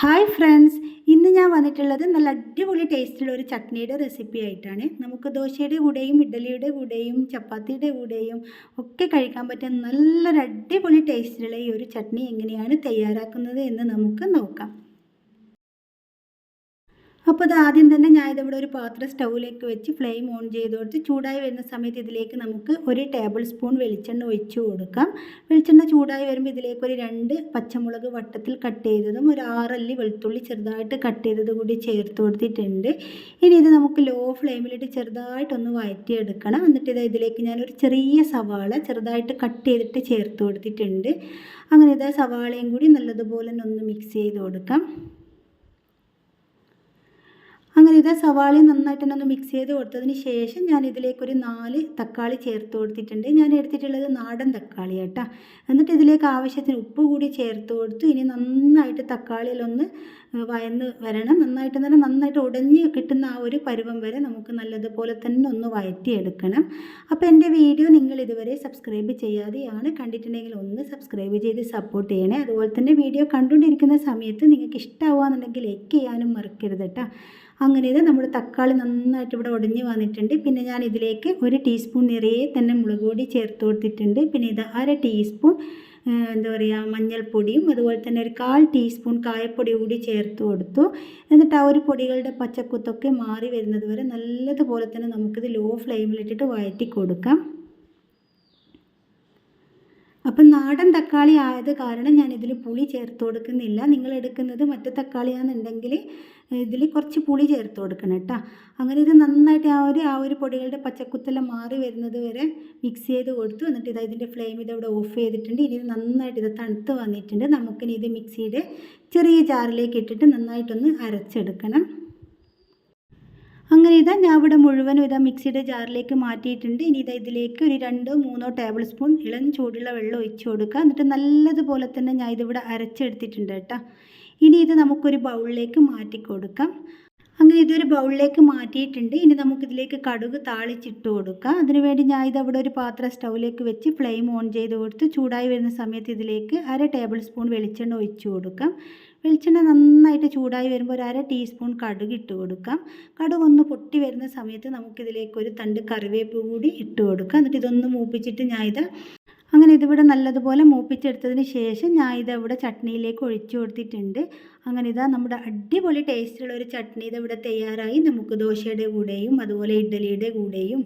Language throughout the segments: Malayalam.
ഹായ് ഫ്രണ്ട്സ് ഇന്ന് ഞാൻ വന്നിട്ടുള്ളത് നല്ല അടിപൊളി ടേസ്റ്റുള്ള ഒരു ചട്നിയുടെ റെസിപ്പി ആയിട്ടാണ്. നമുക്ക് ദോശയുടെ കൂടെയും ഇഡ്ഡലിയുടെ കൂടെയും ചപ്പാത്തിയുടെ കൂടെയും ഒക്കെ കഴിക്കാൻ പറ്റുന്ന നല്ലൊരു അടിപൊളി ടേസ്റ്റിലുള്ള ഈ ഒരു ചട്നി എങ്ങനെയാണ് തയ്യാറാക്കുന്നത് എന്ന് നമുക്ക് നോക്കാം. അപ്പോൾ അത് ആദ്യം തന്നെ ഞാൻ ഒരു പാത്രം സ്റ്റൗവിലേക്ക് വെച്ച് ഫ്ലെയിം ഓൺ ചെയ്ത് കൊടുത്ത് ചൂടായി വരുന്ന സമയത്ത് ഇതിലേക്ക് നമുക്ക് ഒരു ടേബിൾ സ്പൂൺ വെളിച്ചെണ്ണ ഒഴിച്ച് കൊടുക്കാം. വെളിച്ചെണ്ണ ചൂടായി വരുമ്പോൾ ഇതിലേക്ക് ഒരു രണ്ട് പച്ചമുളക് വട്ടത്തിൽ കട്ട് ചെയ്തതും ഒരു ആറല്ലി വെളുത്തുള്ളി ചെറുതായിട്ട് കട്ട് ചെയ്തത് കൂടി ചേർത്ത് കൊടുത്തിട്ടുണ്ട്. ഇനി ഇത് നമുക്ക് ലോ ഫ്ലെയിമിലിട്ട് ചെറുതായിട്ടൊന്ന് വഴറ്റിയെടുക്കണം എന്നിട്ട് ഇത് ഇതിലേക്ക് ഞാനൊരു ചെറിയ സവാള ചെറുതായിട്ട് കട്ട് ചെയ്തിട്ട് ചേർത്ത് കൊടുത്തിട്ടുണ്ട്. അങ്ങനെ ഇതാ സവാളയും കൂടി നല്ലതുപോലെ ഒന്ന് മിക്സ് ചെയ്ത് കൊടുക്കാം. അങ്ങനെ ഇത് സവാളി നന്നായിട്ട് തന്നെ ഒന്ന് മിക്സ് ചെയ്ത് കൊടുത്തതിന് ശേഷം ഞാൻ ഇതിലേക്കൊരു നാല് തക്കാളി ചേർത്ത് കൊടുത്തിട്ടുണ്ട്. ഞാൻ എടുത്തിട്ടുള്ളത് നാടൻ തക്കാളി കേട്ടോ എന്നിട്ട് ഇതിലേക്ക് ആവശ്യത്തിന് ഉപ്പ് കൂടി ചേർത്ത് കൊടുത്തു. ഇനി നന്നായിട്ട് തക്കാളിയിലൊന്ന് വയന്ന് വരണം. നന്നായിട്ട് തന്നെ നന്നായിട്ട് ഉടഞ്ഞ് കിട്ടുന്ന ആ ഒരു പരുവം വരെ നമുക്ക് നല്ലതുപോലെ തന്നെ ഒന്ന് വയറ്റിയെടുക്കണം. അപ്പോൾ എന്റെ വീഡിയോ നിങ്ങൾ ഇതുവരെ സബ്സ്ക്രൈബ് ചെയ്യാതെയാണ് കണ്ടിട്ടുണ്ടെങ്കിൽ ഒന്ന് സബ്സ്ക്രൈബ് ചെയ്ത് സപ്പോർട്ട് ചെയ്യണേ. അതുപോലെ തന്നെ വീഡിയോ കണ്ടുകൊണ്ടിരിക്കുന്ന സമയത്ത് നിങ്ങൾക്ക് ഇഷ്ടമാവുകയാണെന്നുണ്ടെങ്കിൽ ലൈക്ക് ചെയ്യാനും മറക്കരുത് കേട്ടോ അങ്ങനെ ഇത് നമ്മുടെ തക്കാളി നന്നായിട്ട് ഇവിടെ ഉടഞ്ഞ് വന്നിട്ടുണ്ട്. പിന്നെ ഞാൻ ഇതിലേക്ക് ഒരു ടീസ്പൂൺ നിറയെ തന്നെ മുളക് പൊടി ചേർത്ത് കൊടുത്തിട്ടുണ്ട്. പിന്നെ ഇത് അര ടീസ്പൂൺ എന്താ പറയുക മഞ്ഞൾപ്പൊടിയും അതുപോലെ തന്നെ ഒരു കാൽ ടീസ്പൂൺ കായപ്പൊടി കൂടി ചേർത്ത് കൊടുത്തു. എന്നിട്ട് ആ ഒരു പൊടികളുടെ പച്ചക്കുത്തൊക്കെ മാറി വരുന്നത് വരെ നല്ലതുപോലെ തന്നെ നമുക്കിത് ലോ ഫ്ലെയിമിലിട്ടിട്ട് വഴറ്റി കൊടുക്കാം. അപ്പം നാടൻ തക്കാളി ആയത് കാരണം ഞാൻ ഇതിൽ പുളി ചേർത്ത് കൊടുക്കുന്നില്ല. നിങ്ങൾ എടുക്കുന്നത് മറ്റു തക്കാളിയാണെന്നുണ്ടെങ്കിൽ ഇതിൽ കുറച്ച് പുളി ചേർത്ത് കൊടുക്കണം കേട്ടോ. അങ്ങനെ ഇത് നന്നായിട്ട് ആ ഒരു ആ ഒരു പൊടികളുടെ പച്ചക്കുത്തെല്ലാം മാറി വരുന്നത് വരെ മിക്സ് ചെയ്ത് കൊടുത്തു. എന്നിട്ട് ഇത് ഇതിന്റെ ഫ്ലെയിം ഇതവിടെ ഓഫ് ചെയ്തിട്ടുണ്ട്. ഇനി ഇത് നന്നായിട്ട് ഇത് തണുത്ത് വന്നിട്ടുണ്ട്. നമുക്കിനി ഇത് മിക്സിയുടെ ചെറിയ ജാറിലേക്ക് ഇട്ടിട്ട് നന്നായിട്ടൊന്ന് അരച്ചെടുക്കണം. അങ്ങനെ ഇതാ ഞാൻ ഇവിടെ മുഴുവനും ഇതാ മിക്സിയുടെ ജാറിലേക്ക് മാറ്റിയിട്ടുണ്ട്. ഇനി ഇതാ ഇതിലേക്ക് ഒരു രണ്ടോ മൂന്നോ ടേബിൾ സ്പൂൺ ഇളം ചൂടുള്ള വെള്ളം ഒഴിച്ച് കൊടുക്കുക. എന്നിട്ട് നല്ലതുപോലെ തന്നെ ഞാൻ ഇതിവിടെ അരച്ചെടുത്തിട്ടുണ്ട് കേട്ടോ. ഇനി ഇത് നമുക്കൊരു ബൗളിലേക്ക് മാറ്റി കൊടുക്കാം. ഇതൊരു ബൗളിലേക്ക് മാറ്റിയിട്ടുണ്ട്. ഇനി നമുക്കിതിലേക്ക് കടുക് താളിച്ചിട്ട് കൊടുക്കാം. അതിനുവേണ്ടി ഞാൻ ഇത് അവിടെ ഒരു പാത്രം സ്റ്റൗവിലേക്ക് വെച്ച് ഫ്ലെയിം ഓൺ ചെയ്ത് കൊടുത്ത് ചൂടായി വരുന്ന സമയത്ത് ഇതിലേക്ക് അര ടേബിൾ സ്പൂൺ വെളിച്ചെണ്ണ ഒഴിച്ച് കൊടുക്കാം. വെളിച്ചെണ്ണ നന്നായിട്ട് ചൂടായി വരുമ്പോൾ ഒരു അര ടീസ്പൂൺ കടുക് ഇട്ട് കൊടുക്കാം. കടുക് ഒന്ന് പൊട്ടി വരുന്ന സമയത്ത് നമുക്കിതിലേക്ക് ഒരു തണ്ട് കറിവേപ്പ് കൂടി ഇട്ട് കൊടുക്കാം. എന്നിട്ട് ഇതൊന്ന് മൂപ്പിച്ചിട്ട് ഞാൻ ഇത് അങ്ങനെ ഇതിവിടെ നല്ലതുപോലെ മൂപ്പിച്ചെടുത്തതിന് ശേഷം ഞാൻ ഇതിവിടെ ചട്നിയിലേക്ക് ഒഴിച്ചു കൊടുത്തിട്ടുണ്ട്. അങ്ങനെ ഇതാ നമ്മുടെ അടിപൊളി ടേസ്റ്റുള്ള ഒരു ചട്നി ഇതിവിടെ തയ്യാറായി. നമുക്ക് ദോശയുടെ കൂടെയും അതുപോലെ ഇഡ്ഡലിയുടെ കൂടെയും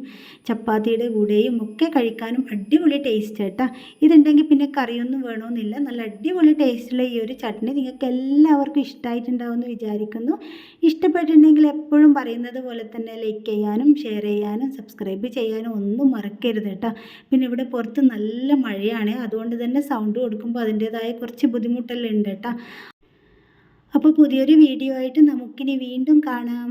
ചപ്പാത്തിയുടെ കൂടെയും ഒക്കെ കഴിക്കാനും അടിപൊളി ടേസ്റ്റ് കേട്ടോ. ഇതുണ്ടെങ്കിൽ പിന്നെ കറിയൊന്നും വേണമെന്നില്ല നല്ല അടിപൊളി ടേസ്റ്റുള്ള ഈ ഒരു ചട്നി നിങ്ങൾക്ക് എല്ലാവർക്കും ഇഷ്ടമായിട്ടുണ്ടാവുമെന്ന് വിചാരിക്കുന്നു. ഇഷ്ടപ്പെട്ടിട്ടുണ്ടെങ്കിൽ എപ്പോഴും പറയുന്നത് പോലെ തന്നെ ലൈക്ക് ചെയ്യാനും ഷെയർ ചെയ്യാനും സബ്സ്ക്രൈബ് ചെയ്യാനും ഒന്നും മറക്കരുത് കേട്ടോ. പിന്നെ ഇവിടെ പുറത്ത് നല്ല മഴയാണ്. അതുകൊണ്ട് തന്നെ സൗണ്ട് കൊടുക്കുമ്പോൾ അതിന്റേതായ കുറച്ച് ബുദ്ധിമുട്ടെല്ലാം ഉണ്ട് കേട്ടോ അപ്പോൾ പുതിയൊരു വീഡിയോ ആയിട്ട് നമുക്കിനി വീണ്ടും കാണാം.